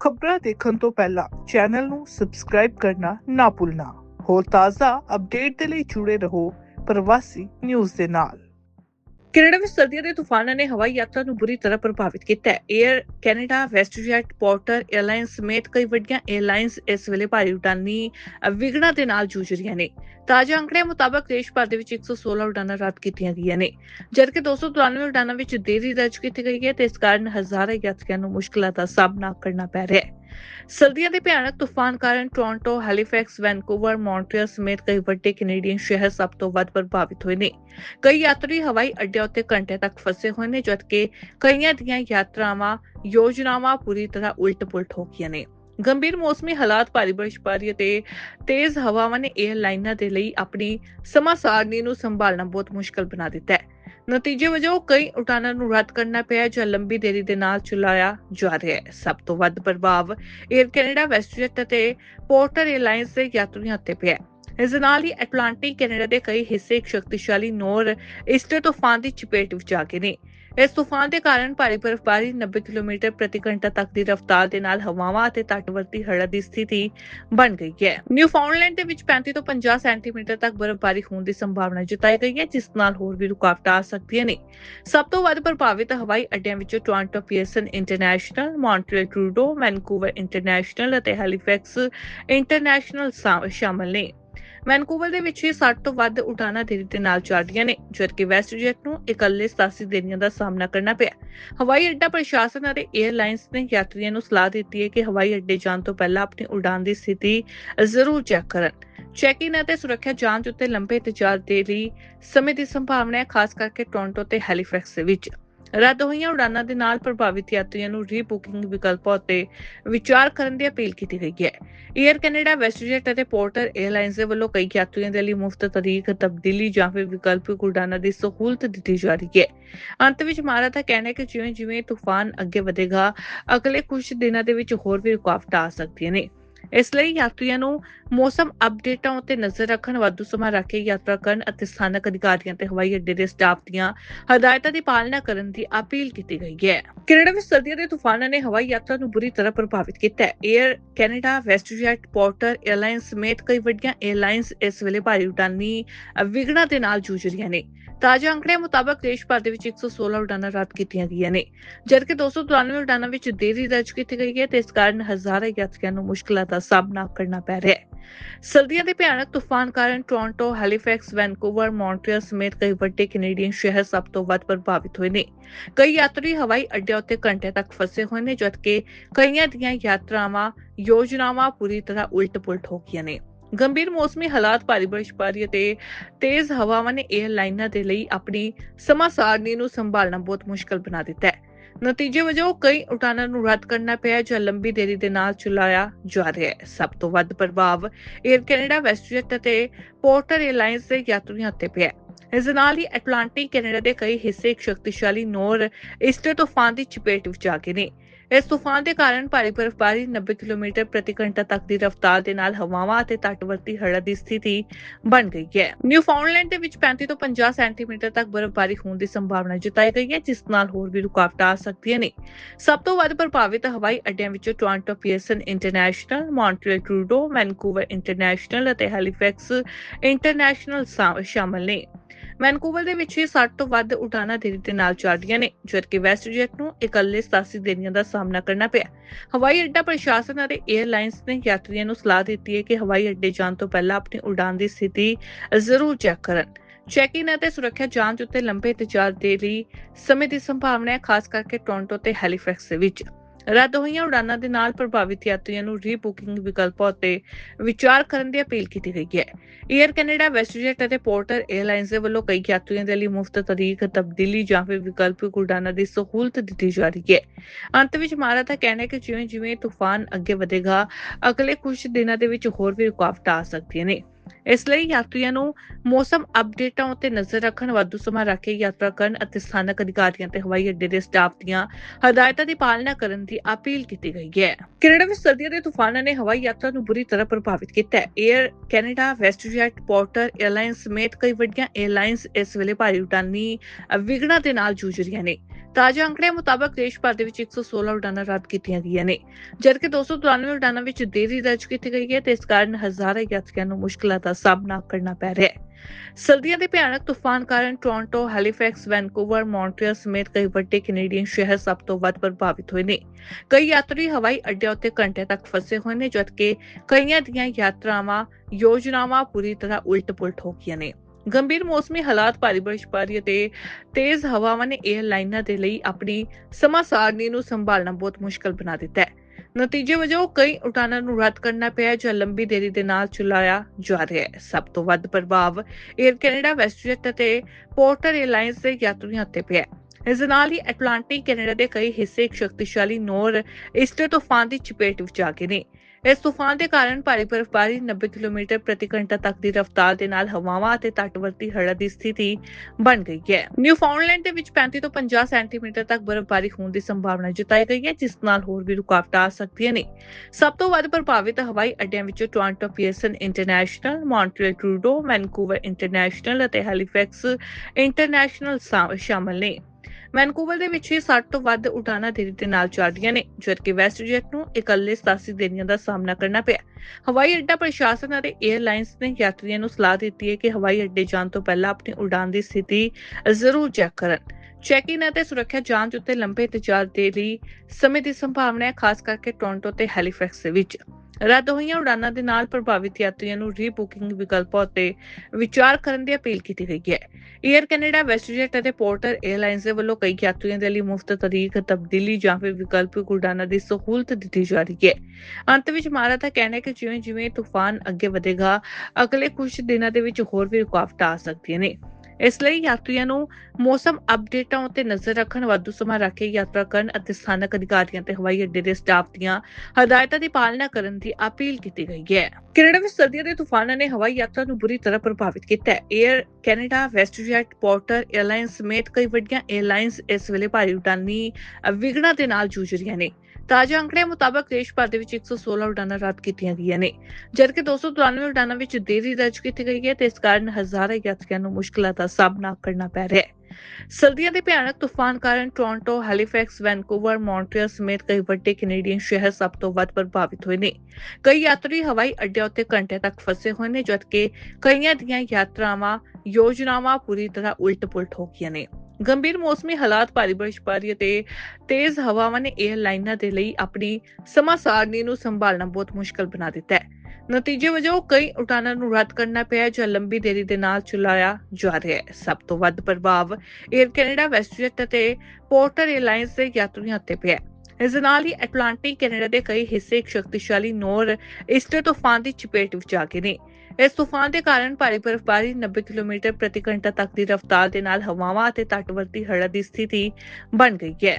ਖਬਰਾਂ ਦੇਖਣ ਤੋਂ ਪਹਿਲਾਂ ਚੈਨਲ ਨੂੰ ਸਬਸਕ੍ਰਾਈਬ ਕਰਨਾ ਨਾ ਭੁੱਲਣਾ। ਹੋਰ ਤਾਜ਼ਾ ਅਪਡੇਟ ਦੇ ਲਈ ਜੁੜੇ ਰਹੋ ਪ੍ਰਵਾਸੀ ਨਿਊਜ਼ ਦੇ ਨਾਲ। ਕੈਨੇਡਾ ਵਿੱਚ ਸਰਦੀਆਂ ਦੇ ਤੂਫਾਨਾਂ ਨੇ ਹਵਾਈ ਯਾਤਰਾ ਨੂੰ ਬੁਰੀ ਤਰ੍ਹਾਂ ਪ੍ਰਭਾਵਿਤ ਕੀਤਾ ਹੈ। Air Canada WestJet Porter Airlines ਸਮੇਤ ਕਈ ਵੱਡੀਆਂ 에ਅਰਲਾਈਨਸ ਇਸ ਵੇਲੇ ਭਾਰੀ ਉਡਾਨੀ ਵਿਗੜਾਂ ਦੇ ਨਾਲ ਜੂਝ ਰਹੀਆਂ ਨੇ। ਤਾਜ਼ਾ ਅੰਕੜਿਆਂ ਮੁਤਾਬਕ ਦੇਸ਼ ਭਰ ਦੇ ਵਿੱਚ 116 ਉਡਾਨਾਂ ਰੱਦ ਕੀਤੀਆਂ ਗਈਆਂ ਨੇ। ਜਦਕਿ 293 ਉਡਾਨਾਂ ਵਿੱਚ ਦੇਰੀ ਦਰਜ ਕੀਤੀ ਗਈ ਹੈ ਤੇ ਇਸ ਕਾਰਨ ਹਜ਼ਾਰਾਂ ਯਾਤਰੀਆਂ ਨੂੰ ਮੁਸ਼ਕਲਾਂ ਦਾ ਸਾਹਮਣਾ ਕਰਨਾ ਪੈ ਰਿਹਾ ਹੈ। ਸਰਦੀਆਂ ਦੇ ਭਿਆਨਕ ਤੂਫਾਨ ਕਾਰਨ ਟੋਰਾਂਟੋ, ਹੈਲੀਫੈਕਸ, ਵੈਨਕੂਵਰ, ਮੌਂਟਰੀਅਲ ਸਮੇਤ ਕਈ ਵੱਡੇ ਕੈਨੇਡੀਅਨ ਸ਼ਹਿਰ ਸਭ ਤੋਂ ਵੱਧ ਪ੍ਰਭਾਵਿਤ ਹੋਏ ਨੇ। ਕਈ ਯਾਤਰੀ ਹਵਾਈ ਅੱਡਿਆਂ ਉੱਤੇ ਘੰਟੇ ਤੱਕ ਫਸੇ ਹੋਏ ਨੇ ਜਦਕਿ ਕਈਆਂ ਦੀਆਂ ਯਾਤਰਾਵਾਂ ਯੋਜਨਾਵਾਂ ਪੂਰੀ ਤਰ੍ਹਾਂ ਉਲਟ-ਪੁਲਟ ਹੋ ਗਈਆਂ ਨੇ। ਗੰਭੀਰ ਮੌਸਮੀ ਹਾਲਾਤ, ਭਾਰੀ ਬਰਫ਼ਬਾਰੀ ਅਤੇ ਤੇਜ਼ ਹਵਾਵਾਂ ਨੇ 에ਅਰਲਾਈਨਾਂ ਦੇ ਲਈ ਆਪਣੀ ਸਮਾਂ ਸਾਰਣੀ ਨੂੰ ਸੰਭਾਲਣਾ ਬਹੁਤ ਮੁਸ਼ਕਲ ਬਣਾ ਦਿੱਤਾ ਹੈ। ਨਤੀਜੇ ਵਜੋਂ ਕਈ ਉਡਾਣਾਂ ਨੂੰ ਰੱਦ ਕਰਨਾ ਪਿਆ ਜਾਂ ਲੰਬੀ ਦੇਰੀ ਦੇ ਨਾਲ ਚਲਾਇਆ ਜਾ ਰਿਹਾ ਹੈ। ਸਭ ਤੋਂ ਵੱਧ ਪ੍ਰਭਾਵ 에ਅਰ ਕੈਨੇਡਾ ਵੈਸਟਜੈਟ ਅਤੇ ਪੋਰਟਰ 에ਅਰਲਾਈਨਸ ਦੇ ਯਾਤਰੀਆਂ ਉੱਤੇ ਪਿਆ ਇਸ ਨਾਲ ਹੀ ਐਟਲਾਂਟਿਕ ਕੈਨੇਡਾ ਦੇ ਕਈ ਹਿੱਸੇ ਇੱਕ ਸ਼ਕਤੀਸ਼ਾਲੀ ਨੌਰ ਈਸਟਰ ਤੂਫਾਨ ਦੀ ਚਪੇਟ ਵਿੱਚ ਆ ਗਏ ਨੇ। ਇਸ ਤੂਫਾਨ ਦੇ ਕਾਰਨ ਭਾਰੀ ਬਰਫ਼ਬਾਰੀ 90 ਕਿਲੋਮੀਟਰ ਪ੍ਰਤੀ ਘੰਟਾ ਤੱਕ ਦੀ ਰਫ਼ਤਾਰ ਦੇ ਨਾਲ ਹਵਾਵਾਂ ਅਤੇ ਤੱਟਵਰਤੀ ਹੜ੍ਹਾਂ ਦੀ ਸਥਿਤੀ ਬਣ ਗਈ ਹੈ। ਨਿਊਫਾਊਂਡਲੈਂਡ ਦੇ ਵਿੱਚ 35 ਤੋਂ 50 ਸੈਂਟੀਮੀਟਰ ਤੱਕ ਬਰਫ਼ਬਾਰੀ ਹੋਣ ਦੀ ਸੰਭਾਵਨਾ ਜਤਾਈ ਗਈ ਹੈ, ਜਿਸ ਨਾਲ ਹੋਰ ਵੀ ਰੁਕਾਵਟਾਂ ਆ ਸਕਦੀਆਂ ਨੇ। ਸਭ ਤੋਂ ਵੱਧ ਪ੍ਰਭਾਵਿਤ ਹਵਾਈ ਅੱਡਿਆਂ ਵਿੱਚ Toronto Pearson international, Montreal Trudeau, Vancouver international ਅਤੇ ਹੈਲੀਫੈਕਸ ਇੰਟਰਨੈਸ਼ਨਲ ਸ਼ਾਮਲ ਨੇ। ਵੈਨਕੂਵਰ ਦੇ ਵਿੱਚ ਹੀ 60 ਤੋਂ ਵੱਧ ਉਡਾਨਾਂ ਦੇਰੀ ਦੇ ਨਾਲ ਚੱਲ ਨੇ, ਜਦਕਿ ਵੈਸਟਜੈਟ ਨੂੰ ਇਕੱਲੇ 87 ਦੇਰੀਆਂ ਦਾ ਸਾਹਮਣਾ ਕਰਨਾ ਪਿਆ। ਹਵਾਈ ਅੱਡਾ ਪ੍ਰਸ਼ਾਸਨ ਅਤੇ 에ਅਰਲਾਈਨਸ ਨੇ ਯਾਤਰੀਆਂ ਨੂੰ ਸਲਾਹ ਦਿੱਤੀ ਹੈ ਕਿ ਹਵਾਈ ਅੱਡੇ ਜਾਣ ਤੋਂ ਪਹਿਲਾਂ ਆਪਣੀ ਉਡਾਨ ਦੀ ਸਥਿਤੀ ਜ਼ਰੂਰ ਚੈੱਕ ਕਰਨ। ਚੈੱਕ ਇਨ ਅਤੇ ਸੁਰੱਖਿਆ ਜਾਂਚ ਉੱਤੇ ਲੰਬੇ ਇੰਤਜ਼ਾਰ ਦੇ ਲਈ ਸਮੇਂ ਦੀ ਸੰਭਾਵਨਾ ਹੈ, ਖਾਸ ਕਰਕੇ ਟੋਰਾਂਟੋ ਤੇ ਹੈਲੀਫੈਕਸ ਵਿੱਚ। ਰੱਦ ਹੋਈਆਂ ਉਡਾਨਾਂ ਦੇ ਨਾਲ ਪ੍ਰਭਾਵਿਤ ਯਾਤਰੀਆਂ ਨੂੰ ਰੀਬੁਕਿੰਗ ਵਿਕਲਪਾਂ ਉੱਤੇ ਵਿਚਾਰ ਕਰਨ ਦੀ ਅਪੀਲ ਕੀਤੀ ਗਈ ਹੈ। 에ਅਰ ਕੈਨੇਡਾ ਵੈਸਟਜੈਟ ਅਤੇ ਪੋਰਟਰ 에ਅਰਲਾਈਨਸ ਦੇ ਵੱਲੋਂ ਕਈ ਯਾਤਰੀਆਂ ਦੇ ਲਈ ਮੁਫਤ ਤਰੀਕ, ਤਬਦੀਲੀ ਜਾਂ ਫਿਰ ਵਿਕਲਪਿਕ ਉਡਾਨਾਂ ਦੀ ਸਹੂਲਤ ਦਿੱਤੀ ਜਾ ਰਹੀ ਹੈ। ਅੰਤ ਵਿੱਚ ਮਾਰਾ ਦਾ ਕਹਿਣਾ ਹੈ ਕਿ ਜਿਵੇਂ ਜਿਵੇਂ ਤੂਫਾਨ ਅੱਗੇ ਵਧੇਗਾ, ਅਗਲੇ ਕੁਝ ਦਿਨਾਂ ਦੇ ਵਿੱਚ ਹੋਰ ਵੀ ਰੁਕਾਵਟਾਂ ਆ ਸਕਦੀਆਂ ਨੇ। ਇਸ ਲਈ ਯਾਤਰੀਆਂ ਨੂੰ ਮੌਸਮ ਅਪਡੇਟਾਂ ਉੱਤੇ ਨਜ਼ਰ ਰੱਖਣ, ਵਾਧੂ ਸਮਾਂ ਰੱਖ ਕੇ ਯਾਤਰਾ ਕਰਨ ਅਤੇ ਸਥਾਨਕ ਅਧਿਕਾਰੀਆਂ ਤੇ ਹਵਾਈ ਅੱਡੇ ਦੇ ਸਟਾਫ ਦੀਆਂ ਹਦਾਇਤਾਂ ਦੀ ਪਾਲਣਾ ਕਰਨ ਦੀ ਅਪੀਲ ਕੀਤੀ ਗਈ ਹੈ। ਕੈਨੇਡਾ ਵਿੱਚ ਸਰਦੀਆਂ ਦੇ ਤੂਫਾਨਾਂ ਨੇ ਹਵਾਈ ਯਾਤਰਾ ਨੂੰ ਬੁਰੀ ਤਰ੍ਹਾਂ ਪ੍ਰਭਾਵਿਤ ਕੀਤਾ ਹੈ। Air Canada WestJet Porter Airlines ਸਮੇਤ ਕਈ ਵੱਡੀਆਂ 에ਅਰਲਾਈਨਸ ਇਸ ਵੇਲੇ ਭਾਰੀ ਉਡਾਨੀ ਵਿਗੜਾਂ ਦੇ ਨਾਲ ਜੂਝ ਰਹੀਆਂ ਨੇ। ਤਾਜ਼ਾ ਅੰਕੜਿਆਂ ਮੁਤਾਬਕ ਦੇਸ਼ ਭਰ ਦੇ ਵਿੱਚ 116 ਉਡਾਨਾਂ ਰੱਦ ਕੀਤੀਆਂ ਗਈਆਂ ਨੇ, ਜਦਕਿ 293 ਉਡਾਨਾਂ ਵਿੱਚ ਦੇਰੀ ਦਰਜ ਕੀਤੀ ਗਈ ਹੈ ਤੇ ਇਸ ਕਾਰਨ ਹਜ਼ਾਰਾਂ ਯਾਤਰੀਆਂ ਨੂੰ ਮੁਸ਼ਕਲਾਂ ਦਾ ਸਾਹਮਣਾ ਕਰਨਾ ਪੈ ਰਿਹਾ ਹੈ। ਸਰਦੀਆਂ ਦੇ ਭਿਆਨਕ ਤੂਫਾਨ ਕਾਰਨ ਟੋਰਾਂਟੋ, ਹੈਲੀਫੈਕਸ, ਵੈਨਕੂਵਰ, ਮੌਂਟਰੀਅਲ ਸਮੇਤ ਕਈ ਵੱਡੇ ਕੈਨੇਡੀਅਨ ਸ਼ਹਿਰ ਸਭ ਤੋਂ ਵੱਧ ਪ੍ਰਭਾਵਿਤ ਹੋਏ ਨੇ। ਕਈ ਯਾਤਰੀ ਹਵਾਈ ਅੱਡਿਆਂ ਉੱਤੇ ਘੰਟੇ ਤੱਕ ਫਸੇ ਹੋਏ ਨੇ ਜਦਕਿ ਕਈਆਂ ਦੀਆਂ ਯਾਤਰਾਵਾਂ ਯੋਜਨਾਵਾਂ ਪੂਰੀ ਤਰ੍ਹਾਂ ਉਲਟ-ਪੁਲਟ ਹੋ ਗਈਆਂ ਨੇ। ਗੰਭੀਰ ਮੌਸਮੀ ਹਾਲਾਤ ਭਾਰੀ ਬਰਫ਼ਬਾਰੀ ਅਤੇ ਤੇਜ਼ ਹਵਾਵਾਂ ਨੇ 에ਅਰਲਾਈਨਾਂ ਦੇ ਲਈ ਆਪਣੀ ਸਮਾਂ ਸਾਰਣੀ ਨੂੰ ਸੰਭਾਲਣਾ ਬਹੁਤ ਮੁਸ਼ਕਲ ਬਣਾ ਦਿੱਤਾ ਹੈ। ਨਤੀਜੇ ਵਜੋਂ ਕਈ ਉਡਾਨਾਂ ਨੂੰ ਰੱਦ ਕਰਨਾ ਪਿਆ, ਜਾਂ ਲੰਬੀ ਦੇਰੀ ਦੇ ਨਾਲ ਚਲਾਇਆ ਜਾ ਰਿਹਾ ਹੈ। ਸਭ ਤੋਂ ਵੱਧ ਪ੍ਰਭਾਵ 에ਅਰ ਕੈਨੇਡਾ ਵੈਸਟਜੈਟ ਅਤੇ ਪੋਰਟਰ 에ਅਰਲਾਈਨਸ ਦੇ ਯਾਤਰੀਆਂ ਉੱਤੇ ਪਿਆ ਇਸ ਦੇ ਨਾਲ ਹੀ ਐਟਲਾਂਟਿਕ ਕੈਨੇਡਾ ਦੇ ਕਈ ਹਿੱਸੇ ਇੱਕ ਸ਼ਕਤੀਸ਼ਾਲੀ ਨੌਰ ਇਸਟਰ ਤੂਫਾਨ ਦੀ ਚਪੇਟ ਵਿੱਚ ਆ ਗਏ ਨੇ। ਇਸ ਤੂਫਾਨ ਦੇ ਕਾਰਨ ਭਾਰੀ ਬਰਫ਼ਬਾਰੀ 90 ਕਿਲੋਮੀਟਰ ਪ੍ਰਤੀ ਘੰਟਾ ਤੱਕ ਦੀ ਰਫ਼ਤਾਰ ਦੇ ਨਾਲ ਹਵਾਵਾਂ ਅਤੇ ਤੱਟਵਰਤੀ ਹੜ੍ਹਾਂ ਦੀ ਸਥਿਤੀ ਬਣ ਗਈ ਹੈ। ਨਿਊਫਾਊਂਡਲੈਂਡ ਦੇ ਵਿੱਚ 35 ਤੋਂ 50 ਸੈਂਟੀਮੀਟਰ ਤੱਕ ਬਰਫ਼ਬਾਰੀ ਹੋਣ ਦੀ ਸੰਭਾਵਨਾ ਜਤਾਈ ਗਈ ਹੈ, ਜਿਸ ਨਾਲ ਹੋਰ ਵੀ ਰੁਕਾਵਟਾਂ ਆ ਸਕਦੀਆਂ ਨੇ। ਸਭ ਤੋਂ ਵੱਧ ਪ੍ਰਭਾਵਿਤ ਹਵਾਈ ਅੱਡਿਆਂ ਵਿੱਚ Toronto, Pearson international, Montreal, Trudeau, Vancouver international ਅਤੇ ਹੈਲੀਫੈਕਸ ਇੰਟਰਨੈਸ਼ਨਲ ਸ਼ਾਮਲ ਨੇ। ਵੈਨਕੂਵਰ ਦੇ ਵਿੱਚ ਹੀ 60 ਤੋਂ ਵੱਧ ਉਡਾਨਾਂ ਦੇਰੀ ਦੇ ਨਾਲ ਚੱਲ ਨੇ ਜਦਕਿ ਵੈਸਟਜੈਟ ਨੂੰ ਇਕੱਲੇ 87 ਦੇਰੀਆਂ ਦਾ ਸਾਹਮਣਾ ਕਰਨਾ ਪਿਆ। ਹਵਾਈ ਅੱਡਾ ਪ੍ਰਸ਼ਾਸਨ ਅਤੇ 에ਅਰਲਾਈਨਸ ਨੇ ਯਾਤਰੀਆਂ ਨੂੰ ਸਲਾਹ ਦਿੱਤੀ ਹੈ ਕਿ ਹਵਾਈ ਅੱਡੇ ਜਾਣ ਤੋਂ ਪਹਿਲਾਂ ਆਪਣੀ ਉਡਾਨ ਦੀ ਸਥਿਤੀ ਜ਼ਰੂਰ ਚੈੱਕ ਕਰਨ। ਚੈਕਿੰਗ ਅਤੇ ਸੁਰੱਖਿਆ ਜਾਂਚ ਉੱਤੇ ਲੰਬੇ ਇੰਤਜ਼ਾਰ ਦੇ ਲਈ ਸਮੇਂ ਦੀ ਸੰਭਾਵਨਾ ਹੈ, ਖਾਸ ਕਰਕੇ ਟੋਰਾਂਟੋ ਤੇ ਹੈਲੀਫੈਕਸ ਦੇ ਵਿੱਚ। ਰੱਦ ਹੋਈਆਂ ਉਡਾਨਾਂ ਦੇ ਨਾਲ ਪ੍ਰਭਾਵਿਤ ਯਾਤਰੀਆਂ ਨੂੰ ਰੀਬੁਕਿੰਗ ਵਿਕਲਪਾਂ ਉੱਤੇ ਵਿਚਾਰ ਕਰਨ ਦੀ ਅਪੀਲ ਕੀਤੀ ਗਈ ਹੈ। 에ਅਰ ਕੈਨੇਡਾ ਵੈਸਟਜੈਟ ਅਤੇ ਪੋਰਟਰ 에ਅਰਲਾਈਨਸ ਦੇ ਵੱਲੋਂ ਕਈ ਯਾਤਰੀਆਂ ਦੇ ਲਈ ਮੁਫਤ ਤਰੀਕ, ਤਬਦੀਲੀ ਜਾਂ ਫਿਰ ਵਿਕਲਪਿਕ ਉਡਾਨਾਂ ਦੀ ਸਹੂਲਤ ਦਿੱਤੀ ਜਾ ਰਹੀ ਹੈ। ਅੰਤ ਵਿੱਚ ਮਾਰਾ ਦਾ ਕਹਿਣਾ ਹੈ ਕਿ ਜਿਵੇਂ ਜਿਵੇਂ ਤੂਫਾਨ ਅੱਗੇ ਵਧੇਗਾ, ਅਗਲੇ ਕੁਝ ਦਿਨਾਂ ਦੇ ਵਿੱਚ ਹੋਰ ਵੀ ਰੁਕਾਵਟਾਂ ਆ ਸਕਦੀਆਂ ਨੇ। ਇਸ ਲਈ ਯਾਤਰੀਆਂ ਨੂੰ ਮੌਸਮ ਅਪਡੇਟਾਂ ਉੱਤੇ ਨਜ਼ਰ ਰੱਖਣ, ਵਾਧੂ ਸਮਾਂ ਰੱਖ ਕੇ ਯਾਤਰਾ ਕਰਨ ਅਤੇ ਸਥਾਨਕ ਅਧਿਕਾਰੀਆਂ ਤੇ ਹਵਾਈ ਅੱਡੇ ਦੇ ਸਟਾਫ ਦੀਆਂ ਹਦਾਇਤਾਂ ਦੀ ਪਾਲਣਾ ਕਰਨ ਦੀ ਅਪੀਲ ਕੀਤੀ ਗਈ ਹੈ। ਕੈਨੇਡਾ ਵਿੱਚ ਸਰਦੀਆਂ ਦੇ ਤੂਫਾਨਾਂ ਨੇ ਹਵਾਈ ਯਾਤਰਾ ਨੂੰ ਬੁਰੀ ਤਰ੍ਹਾਂ ਪ੍ਰਭਾਵਿਤ ਕੀਤਾ ਹੈ। Air Canada WestJet Porter Airlines ਸਮੇਤ ਕਈ ਵੱਡੀਆਂ 에ਅਰਲਾਈਨਸ ਇਸ ਵੇਲੇ ਭਾਰੀ ਉਡਾਨੀ ਵਿਗੜਾਂ ਦੇ ਨਾਲ ਜੂਝ ਰਹੀਆਂ ਨੇ। ਤਾਜ਼ਾ ਅੰਕੜਿਆਂ ਮੁਤਾਬਕ ਦੇਸ਼ ਭਰ ਦੇ ਵਿੱਚ 116 ਉਡਾਨਾਂ ਰੱਦ ਕੀਤੀਆਂ ਗਈਆਂ ਨੇ, ਜਦਕਿ 293 ਉਡਾਨਾਂ ਵਿੱਚ ਦੇਰੀ ਦਰਜ ਕੀਤੀ ਗਈ ਹੈ ਤੇ ਇਸ ਕਾਰਨ ਹਜ਼ਾਰਾਂ ਯਾਤਰੀਆਂ ਨੂੰ ਮੁਸ਼ਕਲਾਂ ਦਾ ਸਾਹਮਣਾ ਕਰਨਾ ਪੈ ਰਿਹਾ ਹੈ। ਸਰਦੀਆਂ ਦੇ ਭਿਆਨਕ ਤੂਫਾਨ ਕਾਰਨ ਟੋਰਾਂਟੋ, ਹੈਲੀਫੈਕਸ, ਵੈਨਕੂਵਰ, ਮੌਂਟਰੀਅਲ ਸਮੇਤ ਕਈ ਵੱਡੇ ਕੈਨੇਡੀਅਨ ਸ਼ਹਿਰ ਸਭ ਤੋਂ ਵੱਧ ਪ੍ਰਭਾਵਿਤ ਹੋਏ ਨੇ। ਕਈ ਯਾਤਰੀ ਹਵਾਈ ਅੱਡਿਆਂ ਉੱਤੇ ਘੰਟੇ ਤੱਕ ਫਸੇ ਹੋਏ ਨੇ ਜਦਕਿ ਕਈਆਂ ਦੀਆਂ ਯਾਤਰਾਵਾਂ ਯੋਜਨਾਵਾਂ ਪੂਰੀ ਤਰ੍ਹਾਂ ਉਲਟ-ਪੁਲਟ ਹੋ ਗਈਆਂ ਨੇ। ਗੰਭੀਰ ਮੌਸਮੀ ਹਾਲਾਤ ਭਾਰੀ ਬਰਫ਼ਬਾਰੀ ਅਤੇ ਤੇਜ਼ ਹਵਾਵਾਂ ਨੇ 에ਅਰਲਾਈਨਾਂ ਦੇ ਲਈ ਆਪਣੀ ਸਮਾਂ ਸਾਰਣੀ ਨੂੰ ਸੰਭਾਲਣਾ ਬਹੁਤ ਮੁਸ਼ਕਲ ਬਣਾ ਦਿੱਤਾ ਹੈ। ਨਤੀਜੇ ਵਜੋਂ ਕਈ ਉਡਾਨਾਂ ਨੂੰ ਰੱਦ ਕਰਨਾ ਪਿਆ, ਜਾਂ ਲੰਬੀ ਦੇਰੀ ਦੇ ਨਾਲ ਚਲਾਇਆ ਜਾ ਰਿਹਾ ਹੈ। ਸਭ ਤੋਂ ਵੱਧ ਪ੍ਰਭਾਵ 에ਅਰ ਕੈਨੇਡਾ ਵੈਸਟਜੈਟ ਅਤੇ ਪੋਰਟਰ 에ਅਰਲਾਈਨਸ ਦੇ ਯਾਤਰੀਆਂ ਉੱਤੇ ਪਿਆ ਇਸ ਦੇ ਨਾਲ ਹੀ ਐਟਲਾਂਟਿਕ ਕੈਨੇਡਾ ਦੇ ਕਈ ਹਿੱਸੇ ਇੱਕ ਸ਼ਕਤੀਸ਼ਾਲੀ ਨੌਰ ਇਸਟਰ ਤੂਫਾਨ ਦੀ ਚਪੇਟ ਵਿੱਚ ਆ ਗਏ ਨੇ। ਇਸ ਤੂਫਾਨ ਦੇ ਕਾਰਨ ਭਾਰੀ ਬਰਫ਼ਬਾਰੀ 90 ਕਿਲੋਮੀਟਰ ਪ੍ਰਤੀ ਘੰਟਾ ਤੱਕ ਦੀ ਰਫ਼ਤਾਰ ਦੇ ਨਾਲ ਹਵਾਵਾਂ ਅਤੇ ਤੱਟਵਰਤੀ ਹੜ੍ਹਾਂ ਦੀ ਸਥਿਤੀ ਬਣ ਗਈ ਹੈ। ਨਿਊਫਾਊਂਡਲੈਂਡ ਦੇ ਵਿੱਚ 35 ਤੋਂ 50 ਸੈਂਟੀਮੀਟਰ ਤੱਕ ਬਰਫ਼ਬਾਰੀ ਹੋਣ ਦੀ ਸੰਭਾਵਨਾ ਜਤਾਈ ਗਈ ਹੈ, ਜਿਸ ਨਾਲ ਹੋਰ ਵੀ ਰੁਕਾਵਟਾਂ ਆ ਸਕਦੀਆਂ ਨੇ। ਸਭ ਤੋਂ ਵੱਧ ਪ੍ਰਭਾਵਿਤ ਹਵਾਈ ਅੱਡਿਆਂ ਵਿੱਚੋਂ Toronto Pearson International, Montreal Trudeau, Vancouver International ਅਤੇ ਹੈਲੀਫੈਕਸ ਇੰਟਰਨੈਸ਼ਨਲ ਸ਼ਾਮਲ ਨੇ। ਵੈਨਕੂਵਰ ਦੇ ਵਿੱਚ ਹੀ 60 ਤੋਂ ਵੱਧ ਉਡਾਨਾਂ ਦੇਰੀ ਦੇ ਨਾਲ ਚੱਲ ਰਹੀਆਂ ਨੇ ਜਦਕਿ ਵੈਸਟਜੈਟ ਨੂੰ ਇਕੱਲੇ 87 ਦੇਰੀਆਂ ਦਾ ਸਾਹਮਣਾ ਕਰਨਾ ਪਿਆ। ਹਵਾਈ ਅੱਡਾ ਪ੍ਰਸ਼ਾਸਨ ਅਤੇ 에ਅਰਲਾਈਨਸ ਨੇ ਯਾਤਰੀਆਂ ਨੂੰ ਸਲਾਹ ਦਿੱਤੀ ਹੈ ਕਿ ਹਵਾਈ ਅੱਡੇ ਜਾਣ ਤੋਂ ਪਹਿਲਾਂ ਆਪਣੀ ਉਡਾਨ ਦੀ ਸਥਿਤੀ ਜ਼ਰੂਰ ਚੈੱਕ ਕਰਨ। ਚੈਕਿੰਗ ਅਤੇ ਸੁਰੱਖਿਆ ਜਾਂਚ ਉੱਤੇ ਲੰਬੇ ਇੰਤਜ਼ਾਰ ਦੇ ਲਈ ਸਮੇਂ ਦੀ ਸੰਭਾਵਨਾ ਹੈ, ਖਾਸ ਕਰਕੇ ਟੋਰਾਂਟੋ ਤੇ ਹੈਲੀਫੈਕਸ ਦੇ ਵਿੱਚ। ਰੱਦ ਹੋਈਆਂ ਉਡਾਨਾਂ ਦੇ ਨਾਲ ਪ੍ਰਭਾਵਿਤ ਯਾਤਰੀਆਂ ਨੂੰ ਰੀਬੁਕਿੰਗ ਵਿਕਲਪਾਂ ਉੱਤੇ ਵਿਚਾਰ ਕਰਨ ਦੀ ਅਪੀਲ ਕੀਤੀ ਗਈ ਹੈ। 에ਅਰ ਕੈਨੇਡਾ ਵੈਸਟਜੈਟ ਅਤੇ ਪੋਰਟਰ 에ਅਰਲਾਈਨਸ ਦੇ ਵੱਲੋਂ ਕਈ ਯਾਤਰੀਆਂ ਦੇ ਲਈ ਮੁਫਤ, ਤਰੀਕ, ਤਬਦੀਲੀ ਜਾਂ ਫਿਰ ਵਿਕਲਪਿਕ ਉਡਾਨਾਂ ਦੀ ਸਹੂਲਤ ਦਿੱਤੀ ਜਾ ਰਹੀ ਹੈ। ਅੰਤ ਵਿੱਚ ਮਾਰਾ ਦਾ ਕਹਿਣਾ ਹੈ ਕਿ ਜਿਵੇਂ ਜਿਵੇਂ ਤੂਫਾਨ ਅੱਗੇ ਵਧੇਗਾ, ਅਗਲੇ ਕੁਝ ਦਿਨਾਂ ਦੇ ਵਿੱਚ ਹੋਰ ਵੀ ਰੁਕਾਵਟਾਂ ਆ ਸਕਦੀਆਂ ਨੇ। ਇਸ ਲਈ ਯਾਤਰੀਆਂ ਨੂੰ ਮੌਸਮ ਅਪਡੇਟਾਂ ਉੱਤੇ ਨਜ਼ਰ ਰੱਖਣ, ਵਾਧੂ ਸਮਾਂ ਰੱਖ ਕੇ ਯਾਤਰਾ ਕਰਨ ਅਤੇ ਸਥਾਨਕ ਅਧਿਕਾਰੀਆਂ ਤੇ ਹਵਾਈ ਅੱਡੇ ਦੇ ਸਟਾਫ ਦੀਆਂ ਹਦਾਇਤਾਂ ਦੀ ਪਾਲਣਾ ਕਰਨ ਦੀ ਅਪੀਲ ਕੀਤੀ ਗਈ ਹੈ। ਕੈਨੇਡਾ ਵਿੱਚ ਸਰਦੀਆਂ ਦੇ ਤੂਫਾਨਾਂ ਨੇ ਹਵਾਈ ਯਾਤਰਾ ਨੂੰ ਬੁਰੀ ਤਰ੍ਹਾਂ ਪ੍ਰਭਾਵਿਤ ਕੀਤਾ ਹੈ। Air Canada WestJet Porter Airlines ਸਮੇਤ ਕਈ ਵੱਡੀਆਂ 에ਅਰਲਾਈਨਸ ਇਸ ਵੇਲੇ ਭਾਰੀ ਉਡਾਨੀ ਵਿਗੜਾਂ ਦੇ ਨਾਲ ਜੂਝ ਰਹੀਆਂ ਨੇ। ਤਾਜ਼ਾ ਅੰਕੜੇ ਮੁਤਾਬਕ ਦੇਸ਼ ਭਰ ਦੇ ਵਿੱਚ 116 ਉਡਾਨਾਂ ਰੱਦ ਕੀਤੀਆਂ ਗਈਆਂ ਨੇ, ਜਦਕਿ 293 ਉਡਾਨਾਂ ਵਿੱਚ ਦੇਰੀ ਦਰਜ ਕੀਤੀ ਗਈ ਹੈ ਤੇ ਇਸ ਕਾਰਨ ਹਜ਼ਾਰਾਂ ਯਾਤਰੀਆਂ ਨੂੰ ਮੁਸ਼ਕਲਾਂ ਦਾ ਸਾਹਮਣਾ ਕਰਨਾ ਪੈ ਰਿਹਾ ਹੈ। ਸਰਦੀਆਂ ਦੇ ਭਿਆਨਕ ਤੂਫਾਨ ਕਾਰਨ ਟੋਰਾਂਟੋ, ਹੈਲੀਫੈਕਸ, ਵੈਨਕੂਵਰ, ਮੌਂਟਰੀਅਲ ਸਮੇਤ ਕਈ ਵੱਡੇ ਕੈਨੇਡੀਅਨ ਸ਼ਹਿਰ ਸਭ ਤੋਂ ਵੱਧ ਪ੍ਰਭਾਵਿਤ ਹੋਏ ਨੇ। ਕਈ ਯਾਤਰੀ ਹਵਾਈ ਅੱਡਿਆਂ ਉੱਤੇ ਘੰਟੇ ਤੱਕ ਫਸੇ ਹੋਏ ਨੇ ਜਦਕਿ ਕਈਆਂ ਦੀਆਂ ਯਾਤਰਾਵਾਂ ਯੋਜਨਾਵਾਂ ਪੂਰੀ ਤਰ੍ਹਾਂ ਉਲਟ-ਪੁਲਟ ਹੋ ਗਈਆਂ ਨੇ। ਗੰਭੀਰ ਮੌਸਮੀ ਹਾਲਾਤ ਭਾਰੀ ਬਰਫ਼ਬਾਰੀ ਅਤੇ ਤੇਜ਼ ਹਵਾਵਾਂ ਨੇ 에ਅਰਲਾਈਨਾਂ ਦੇ ਲਈ ਆਪਣੀ ਸਮਾਂ ਸਾਰਣੀ ਨੂੰ ਸੰਭਾਲਣਾ ਬਹੁਤ ਮੁਸ਼ਕਲ ਬਣਾ ਦਿੱਤਾ ਹੈ। ਨਤੀਜੇ ਵਜੋਂ ਕਈ ਉਡਾਨਾਂ ਨੂੰ ਰੱਦ ਕਰਨਾ ਪਿਆ, ਜਾਂ ਲੰਬੀ ਦੇਰੀ ਦੇ ਨਾਲ ਚਲਾਇਆ ਜਾ ਰਿਹਾ ਹੈ। ਸਭ ਤੋਂ ਵੱਧ ਪ੍ਰਭਾਵ 에ਅਰ ਕੈਨੇਡਾ ਵੈਸਟਜੈਟ ਅਤੇ ਪੋਰਟਰ 에ਅਰਲਾਈਨਸ ਦੇ ਯਾਤਰੀਆਂ ਉੱਤੇ ਪਿਆ ਇਸ ਨਾਲ ਹੀ ਐਟਲਾਂਟਿਕ ਕੈਨੇਡਾ ਦੇ ਕਈ ਹਿੱਸੇ ਇੱਕ ਸ਼ਕਤੀਸ਼ਾਲੀ ਨੌਰ ਇਸਟਰ ਤੂਫਾਨ ਦੀ ਚਪੇਟ ਵਿੱਚ ਆ ਗਏ ਨੇ। ਇਸ ਤੂਫਾਨ ਦੇ ਕਾਰਨ ਭਾਰੀ ਬਰਫ਼ਬਾਰੀ 90 ਕਿਲੋਮੀਟਰ ਪ੍ਰਤੀ ਘੰਟਾ ਤੱਕ ਦੀ ਰਫ਼ਤਾਰ ਦੇ ਨਾਲ ਹਵਾਵਾਂ ਅਤੇ ਤੱਟਵਰਤੀ ਹੜ੍ਹਾਂ ਦੀ ਸਥਿਤੀ ਬਣ ਗਈ ਹੈ।